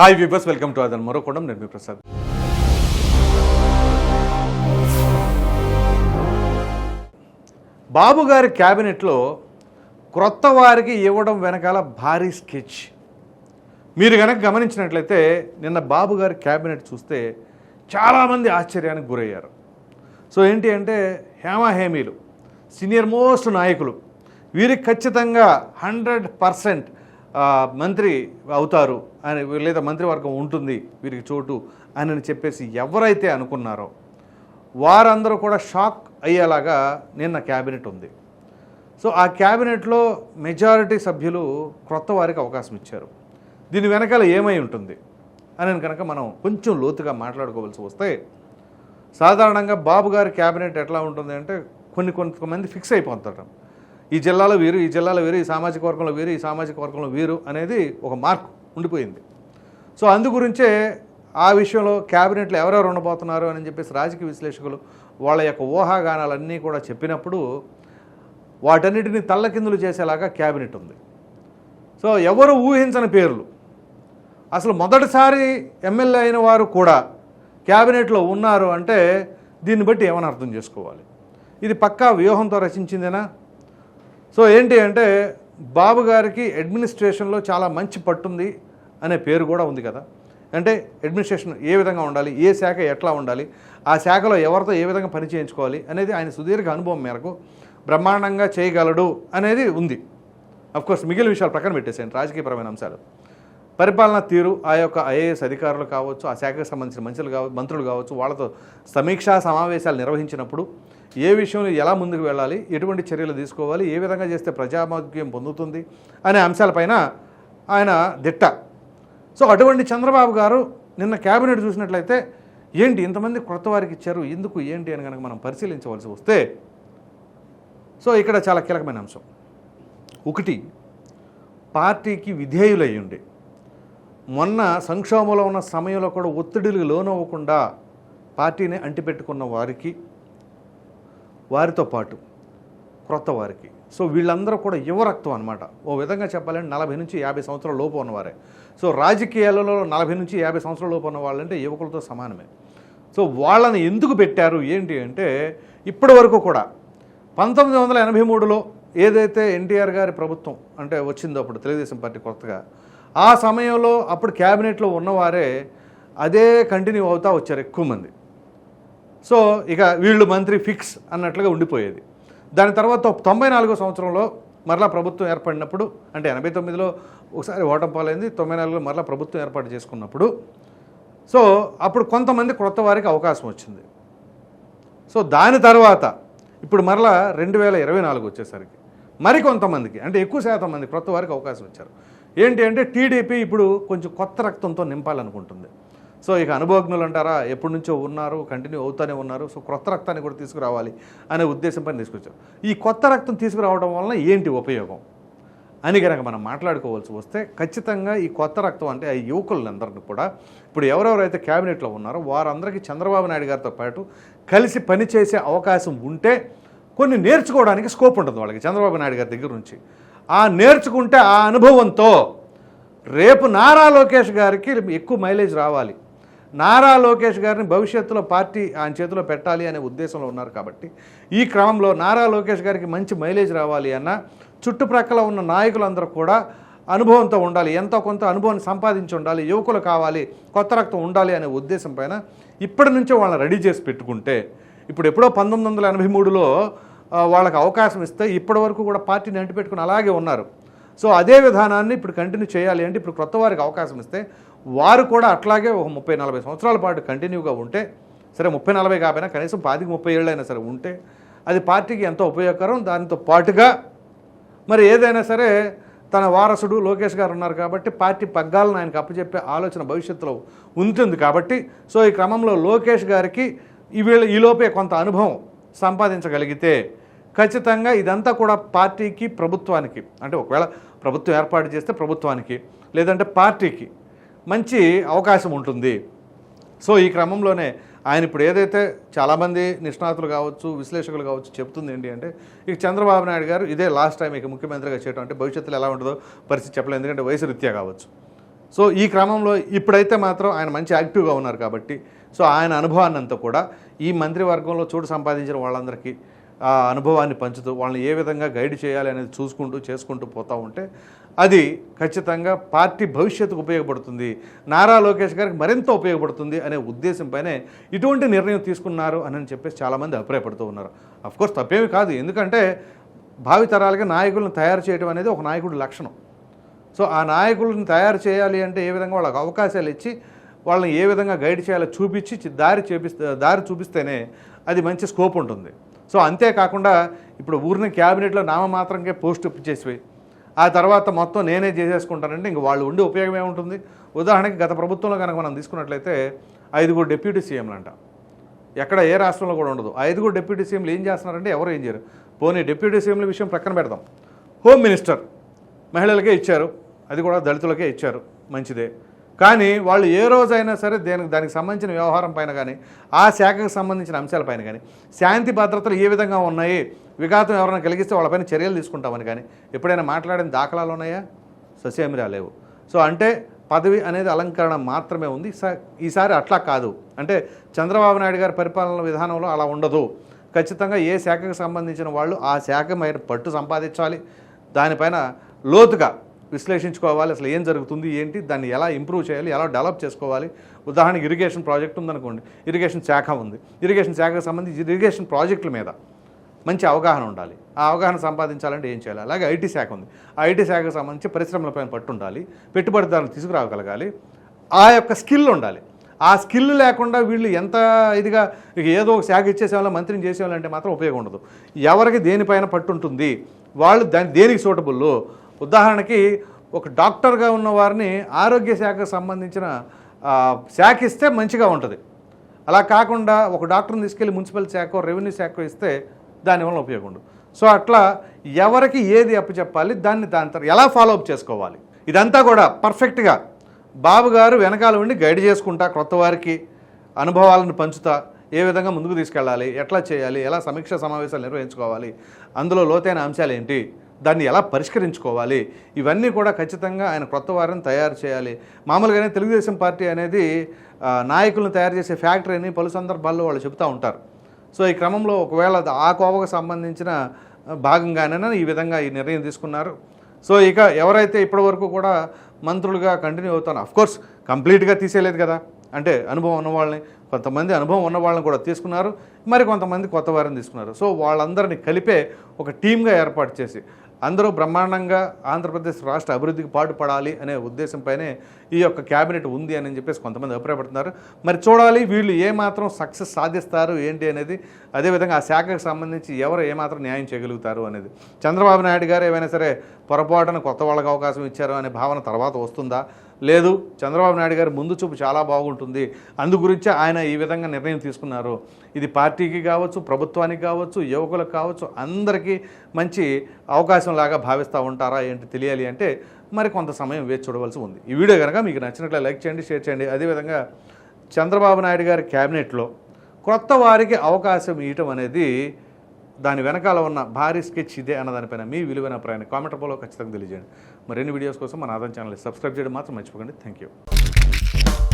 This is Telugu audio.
హాయ్ వ్యూబర్స్ వెల్కమ్ టు అదన్ మరొకడం. నేను ప్రసాద్. బాబు గారి క్యాబినెట్లో క్రొత్త వారికి ఇవ్వడం వెనకాల భారీ స్కెచ్. మీరు కనుక గమనించినట్లయితే నిన్న బాబు గారి క్యాబినెట్ చూస్తే చాలామంది ఆశ్చర్యానికి గురయ్యారు. సో ఏంటి అంటే హేమాహేమీలు సీనియర్ మోస్ట్ నాయకులు వీరికి ఖచ్చితంగా హండ్రెడ్ పర్సెంట్ మంత్రి అవుతారు అని లేదా మంత్రివర్గం ఉంటుంది వీరికి చోటు అని చెప్పేసి ఎవరైతే అనుకున్నారో వారందరూ కూడా షాక్ అయ్యేలాగా నిన్న క్యాబినెట్ ఉంది. సో ఆ క్యాబినెట్లో మెజారిటీ సభ్యులు క్రొత్త వారికి అవకాశం ఇచ్చారు. దీని వెనకాల ఏమై ఉంటుంది అని కనుక మనం కొంచెం లోతుగా మాట్లాడుకోవాల్సి వస్తే సాధారణంగా బాబు గారి క్యాబినెట్ ఎట్లా ఉంటుంది అంటే కొన్ని కొంతమంది ఫిక్స్ అయిపోతారు ఈ జిల్లాలో వీరు ఈ జిల్లాలో వీరు ఈ సామాజిక వర్గంలో వీరు ఈ సామాజిక వర్గంలో వీరు అనేది ఒక మార్క్ ఉండిపోయింది. సో అందు గురించే ఆ విషయంలో క్యాబినెట్లో ఎవరెవరు ఉండబోతున్నారు అని చెప్పేసి రాజకీయ విశ్లేషకులు వాళ్ళ యొక్క ఊహాగానాలన్నీ కూడా చెప్పినప్పుడు వాటన్నిటిని తల్లకిందులు చేసేలాగా క్యాబినెట్ ఉంది. సో ఎవరు ఊహించని పేర్లు. అసలు మొదటిసారి ఎమ్మెల్యే అయిన వారు కూడా క్యాబినెట్లో ఉన్నారు అంటే దీన్ని బట్టి ఏమని అర్థం చేసుకోవాలి? ఇది పక్కా వ్యూహంతో రచించిందేనా? సో ఏంటి అంటే బాబు గారికి అడ్మినిస్ట్రేషన్లో చాలా మంచి పట్టుంది అనే పేరు కూడా ఉంది కదా. అంటే అడ్మినిస్ట్రేషన్ ఏ విధంగా ఉండాలి ఏ శాఖ ఎట్లా ఉండాలి ఆ శాఖలో ఎవరితో ఏ విధంగా పని చేయించుకోవాలి అనేది ఆయన సుదీర్ఘ అనుభవం మేరకు బ్రహ్మాండంగా చేయగలడు అనేది ఉంది. కోర్స్ మిగిలిన విషయాలు ప్రక్కన పెట్టేసేయండి రాజకీయపరమైన అంశాలు. పరిపాలన తీరు ఆ యొక్క ఐఏఎస్ అధికారులు కావచ్చు ఆ శాఖకు సంబంధించిన మంత్రులు కావచ్చు మంత్రులు కావచ్చు వాళ్ళతో సమీక్షా సమావేశాలు నిర్వహించినప్పుడు ఏ విషయంలో ఎలా ముందుకు వెళ్ళాలి ఎటువంటి చర్యలు తీసుకోవాలి ఏ విధంగా చేస్తే ప్రజామాధ్యం పొందుతుంది అనే అంశాలపైన ఆయన దిట్ట. సో అటువంటి చంద్రబాబు గారు నిన్న క్యాబినెట్ చూసినట్లయితే ఏంటి ఇంతమంది కొత్త వారికి ఇచ్చారు ఎందుకు ఏంటి అని కనుక మనం పరిశీలించవలసి వస్తే సో ఇక్కడ చాలా కీలకమైన అంశం. ఒకటి పార్టీకి విధేయులై ఉండి మొన్న సంక్షోభంలో ఉన్న సమయంలో కూడా ఒత్తిడికి లోనవ్వకుండా పార్టీని అంటిపెట్టుకున్న వారికి వారితో పాటు క్రొత్త వారికి. సో వీళ్ళందరూ కూడా యువరక్తం అనమాట ఓ విధంగా చెప్పాలంటే నలభై నుంచి యాభై సంవత్సరాల లోపు ఉన్నవారే. సో రాజకీయాలలో నలభై నుంచి యాభై సంవత్సరాల లోపు ఉన్న వాళ్ళంటే యువకులతో సమానమే. సో వాళ్ళని ఎందుకు పెట్టారు? ఏంటి అంటే ఇప్పటి వరకు కూడా పంతొమ్మిది వందల ఎనభై మూడులో ఏదైతే ఎన్టీఆర్ గారి ప్రభుత్వం అంటే వచ్చిందో అప్పుడు తెలుగుదేశం పార్టీ కొత్తగా ఆ సమయంలో అప్పుడు క్యాబినెట్లో ఉన్నవారే అదే కంటిన్యూ అవుతా వచ్చారు ఎక్కువ మంది. సో ఇక వీళ్ళు మంత్రి ఫిక్స్ అన్నట్లుగా ఉండిపోయేది. దాని తర్వాత తొంభై నాలుగో సంవత్సరంలో మరలా ప్రభుత్వం ఏర్పడినప్పుడు అంటే ఎనభై తొమ్మిదిలో ఒకసారి ఓటం పాలైంది తొంభై నాలుగులో మరలా ప్రభుత్వం ఏర్పాటు చేసుకున్నప్పుడు సో అప్పుడు కొంతమంది క్రొత్త వారికి అవకాశం వచ్చింది. సో దాని తర్వాత ఇప్పుడు మరలా రెండు వేల ఇరవై నాలుగు వచ్చేసరికి మరికొంతమందికి అంటే ఎక్కువ శాతం మంది క్రొత్త వారికి అవకాశం ఇచ్చారు. ఏంటి అంటే టీడీపీ ఇప్పుడు కొంచెం కొత్త రక్తంతో నింపాలనుకుంటుంది. సో ఇక అనుభవజ్ఞులు అంటారా ఎప్పటి నుంచో ఉన్నారు కంటిన్యూ అవుతూనే ఉన్నారు సో కొత్త రక్తాన్ని కూడా తీసుకురావాలి అనే ఉద్దేశంపై తీసుకొచ్చారు ఈ కొత్త రక్తం తీసుకురావడం వలన ఏంటి ఉపయోగం అని కనుక మనం మాట్లాడుకోవాల్సి వస్తే ఖచ్చితంగా ఈ కొత్త రక్తం అంటే ఆ యువకులందరినీ కూడా ఇప్పుడు ఎవరెవరైతే క్యాబినెట్లో ఉన్నారో వారందరికీ చంద్రబాబు నాయుడు గారితో పాటు కలిసి పనిచేసే అవకాశం ఉంటే కొన్ని నేర్చుకోవడానికి స్కోప్ ఉంటుంది వాళ్ళకి చంద్రబాబు నాయుడు గారి దగ్గర నుంచి. ఆ నేర్చుకుంటే ఆ అనుభవంతో రేపు నారా లోకేష్ గారికి ఎక్కువ మైలేజ్ రావాలి. నారా లోకేష్ గారిని భవిష్యత్తులో పార్టీ ఆయన చేతిలో పెట్టాలి అనే ఉద్దేశంలో ఉన్నారు కాబట్టి ఈ క్రమంలో నారా లోకేష్ గారికి మంచి మైలేజ్ రావాలి అన్న చుట్టుప్రక్కల ఉన్న నాయకులందరూ కూడా అనుభవంతో ఉండాలి ఎంతో కొంత అనుభవాన్ని సంపాదించి ఉండాలి యువకులు కావాలి కొత్త రక్తం ఉండాలి అనే ఉద్దేశం పైన ఇప్పటి నుంచే వాళ్ళని రెడీ చేసి పెట్టుకుంటే ఇప్పుడు ఎప్పుడో పంతొమ్మిది వందల ఎనభై మూడులో వాళ్ళకి అవకాశం ఇస్తే ఇప్పటి వరకు కూడా పార్టీని అంటిపెట్టుకుని అలాగే ఉన్నారు. సో అదే విధానాన్ని ఇప్పుడు కంటిన్యూ చేయాలి అంటే ఇప్పుడు కొత్త వారికి అవకాశం ఇస్తే వారు కూడా అట్లాగే ఒక ముప్పై నలభై సంవత్సరాల పాటు కంటిన్యూగా ఉంటే సరే ముప్పై నలభై కాకపోయినా కనీసం పాతికి ముప్పై ఏళ్ళైనా సరే ఉంటే అది పార్టీకి ఎంతో ఉపయోగకరం. దానితో పాటుగా మరి ఏదైనా సరే తన వారసుడు లోకేష్ గారు ఉన్నారు కాబట్టి పార్టీ పగ్గాలను ఆయనకు అప్పచెప్పే ఆలోచన భవిష్యత్తులో ఉంటుంది కాబట్టి సో ఈ క్రమంలో లోకేష్ గారికి ఈవేళ వీళ్ళ ఈలోపే కొంత అనుభవం సంపాదించగలిగితే ఖచ్చితంగా ఇదంతా కూడా పార్టీకి ప్రభుత్వానికి అంటే ఒకవేళ ప్రభుత్వం ఏర్పాటు చేస్తే ప్రభుత్వానికి లేదంటే పార్టీకి మంచి అవకాశం ఉంటుంది. సో ఈ క్రమంలోనే ఆయన ఇప్పుడు ఏదైతే చాలామంది నిష్ణాతులు కావచ్చు విశ్లేషకులు కావచ్చు చెప్తుంది ఏంటి అంటే ఇక చంద్రబాబు నాయుడు గారు ఇదే లాస్ట్ టైం ఇక ముఖ్యమంత్రిగా చేయడం అంటే భవిష్యత్తులో ఎలా ఉంటుందో పరిస్థితి చెప్పలేదు ఎందుకంటే వయసు రీత్యా కావచ్చు. సో ఈ క్రమంలో ఇప్పుడైతే మాత్రం ఆయన మంచి యాక్టివ్గా ఉన్నారు కాబట్టి సో ఆయన అనుభవాన్ని అంతా కూడా ఈ మంత్రివర్గంలో చోటు సంపాదించిన వాళ్ళందరికీ ఆ అనుభవాన్ని పంచుతూ వాళ్ళని ఏ విధంగా గైడ్ చేయాలి అనేది చూసుకుంటూ చేసుకుంటూ పోతూ ఉంటే అది ఖచ్చితంగా పార్టీ భవిష్యత్తుకు ఉపయోగపడుతుంది. నారా లోకేష్ గారికి మరింత ఉపయోగపడుతుంది అనే ఉద్దేశంపైనే ఇటువంటి నిర్ణయం తీసుకున్నారు అని చెప్పేసి చాలామంది అభిప్రాయపడుతూ ఉన్నారు. అఫ్కోర్స్ తప్పేమి కాదు. ఎందుకంటే భావితరాలుగా నాయకులను తయారు చేయడం అనేది ఒక నాయకుడి లక్షణం. సో ఆ నాయకులను తయారు చేయాలి అంటే ఏ విధంగా వాళ్ళకి అవకాశాలు ఇచ్చి వాళ్ళని ఏ విధంగా గైడ్ చేయాలో చూపించి దారి చూపిస్తే దారి చూపిస్తేనే అది మంచి స్కోప్ ఉంటుంది. సో అంతేకాకుండా ఇప్పుడు ఊరిని క్యాబినెట్లో నామమాత్రంగా పోస్ట్ చేసి ఆ తర్వాత మొత్తం నేనే చేసేసుకుంటానంటే ఇంక వాళ్ళు ఉండే ఉపయోగం ఏముంటుంది? ఉదాహరణకి గత ప్రభుత్వంలో కనుక మనం తీసుకున్నట్లయితే ఐదుగురు డిప్యూటీ సీఎంలు అంట ఎక్కడ ఏ రాష్ట్రంలో కూడా ఉండదు. ఐదుగురు డిప్యూటీ సీఎంలు ఏం చేస్తున్నారంటే ఎవరు ఏం చేయరు. పోనీ డిప్యూటీ సీఎంల విషయం ప్రక్కన పెడదాం. హోమ్ మినిస్టర్ మహిళలకే ఇచ్చారు. అది కూడా దళితులకే ఇచ్చారు. మంచిదే. కానీ వాళ్ళు ఏ రోజైనా సరే దేనికి దానికి సంబంధించిన వ్యవహారం పైన కానీ ఆ శాఖకు సంబంధించిన అంశాలపైన కానీ శాంతి భద్రతలు ఏ విధంగా ఉన్నాయి విఘాతం ఎవరైనా కలిగిస్తే వాళ్ళపైన చర్యలు తీసుకుంటామని కానీ ఎప్పుడైనా మాట్లాడిన దాఖలాలు ఉన్నాయా? ససేమిరా లేవు. సో అంటే పదవి అనేది అలంకరణ మాత్రమే ఉంది. ఈసారి అట్లా కాదు. అంటే చంద్రబాబు నాయుడు గారి పరిపాలన విధానంలో అలా ఉండదు. ఖచ్చితంగా ఏ శాఖకు సంబంధించిన వాళ్ళు ఆ శాఖ మీద పట్టు సంపాదించాలి. దానిపైన లోతుగా విశ్లేషించుకోవాలి. అసలు ఏం జరుగుతుంది ఏంటి దాన్ని ఎలా ఇంప్రూవ్ చేయాలి ఎలా డెవలప్ చేసుకోవాలి. ఉదాహరణకి ఇరిగేషన్ ప్రాజెక్ట్ ఉందనుకోండి. ఇరిగేషన్ శాఖ ఉంది. ఇరిగేషన్ శాఖకు సంబంధించి ఇరిగేషన్ ప్రాజెక్టుల మీద మంచి అవగాహన ఉండాలి. ఆ అవగాహన సంపాదించాలంటే ఏం చేయాలి? అలాగే ఐటీ శాఖ ఉంది. ఆ ఐటీ శాఖకు సంబంధించి పరిశ్రమలపైన పట్టు ఉండాలి. పెట్టుబడిదారులు తీసుకురాగలగాలి. ఆ యొక్క స్కిల్ ఉండాలి. ఆ స్కిల్ లేకుండా వీళ్ళు ఎంత ఇదిగా ఇక ఏదో ఒక శాఖ ఇచ్చేసేవాళ్ళ మంత్రిని చేసేవాళ్ళంటే మాత్రం ఉపయోగం ఉండదు. ఎవరికి దేనిపైన పట్టు ఉంటుంది? వాళ్ళు దాని దేనికి సూటబుల్? ఉదాహరణకి ఒక డాక్టర్గా ఉన్న వారిని ఆరోగ్య శాఖకు సంబంధించిన శాఖ ఇస్తే మంచిగా ఉంటుంది. అలా కాకుండా ఒక డాక్టర్ని తీసుకెళ్ళి మున్సిపల్ శాఖ రెవెన్యూ శాఖ ఇస్తే దానివల్ల ఉపయోగం ఉండదు. సో అట్లా ఎవరికి ఏది అప్పచెప్పాలి దాన్ని దాని తర్వాత ఎలా ఫాలో అప్ చేసుకోవాలి? ఇదంతా కూడా పర్ఫెక్ట్గా బాబు గారు వెనకాల ఉండి గైడ్ చేసుకుంటా క్రొత్త వారికి అనుభవాలను పంచుతా ఏ విధంగా ముందుకు తీసుకెళ్ళాలి ఎట్లా చేయాలి ఎలా సమీక్ష సమావేశాలు నిర్వహించుకోవాలి అందులో లోతైన అంశాలు ఏంటి దాన్ని ఎలా పరిష్కరించుకోవాలి? ఇవన్నీ కూడా ఖచ్చితంగా ఆయన కొత్త వారిని తయారు చేయాలి. మామూలుగానే తెలుగుదేశం పార్టీ అనేది నాయకులను తయారు చేసే ఫ్యాక్టరీ అని పలు సందర్భాల్లో వాళ్ళు చెబుతూ ఉంటారు. సో ఈ క్రమంలో ఒకవేళ ఆ కోవకు సంబంధించిన భాగంగానే ఈ విధంగా ఈ నిర్ణయం తీసుకున్నారు. సో ఇక ఎవరైతే ఇప్పటివరకు కూడా మంత్రులుగా కంటిన్యూ అవుతారో అఫ్కోర్స్ కంప్లీట్గా తీసేయలేదు కదా. అంటే అనుభవం ఉన్న వాళ్ళని కొంతమంది అనుభవం ఉన్న వాళ్ళని కూడా తీసుకున్నారు. మరి కొంతమంది కొత్త వారిని తీసుకున్నారు. సో వాళ్ళందరినీ కలిపే ఒక టీమ్గా ఏర్పాటు చేసి అందరూ బ్రహ్మాండంగా ఆంధ్రప్రదేశ్ రాష్ట్ర అభివృద్ధికి పాటుపడాలి అనే ఉద్దేశంపైనే ఈ యొక్క క్యాబినెట్ ఉంది అని చెప్పేసి కొంతమంది అభిప్రాయపడుతున్నారు. మరి చూడాలి వీళ్ళు ఏమాత్రం సక్సెస్ సాధిస్తారు ఏంటి అనేది. అదేవిధంగా ఆ శాఖకు సంబంధించి ఎవరు ఏమాత్రం న్యాయం చేయగలుగుతారు అనేది. చంద్రబాబు నాయుడు గారు ఏమైనా సరే పొరపాటున కొత్త వాళ్ళకి అవకాశం ఇచ్చారు అనే భావన తర్వాత వస్తుందా? లేదు చంద్రబాబు నాయుడు గారి ముందు చూపు చాలా బాగుంటుంది. అందుగురించే ఆయన ఈ విధంగా నిర్ణయం తీసుకున్నారు. ఇది పార్టీకి కావచ్చు ప్రభుత్వానికి కావచ్చు యువకులకు కావచ్చు అందరికీ మంచి అవకాశం లాగా భావిస్తూ ఉంటారా ఏంటి తెలియాలి అంటే మరి కొంత సమయం వేచి చూడవలసి ఉంది. ఈ వీడియో కనుక మీకు నచ్చినట్లే లైక్ చేయండి షేర్ చేయండి. అదేవిధంగా చంద్రబాబు నాయుడు గారి క్యాబినెట్లో కొత్త వారికి అవకాశం ఇవ్వటం అనేది దాని వెనకాల ఉన్న భారీ స్కెచ్ ఇదే అన్న దానిపైన మీ విలువైన ప్రయాణం కామెంట్ రూపంలో ఖచ్చితంగా తెలియజేయండి. మరిన్ని వీడియోస్ కోసం మన ఆదాయం ఛానల్ సబ్స్క్రైబ్ చేయడం మాత్రం మర్చిపోకండి. Thank you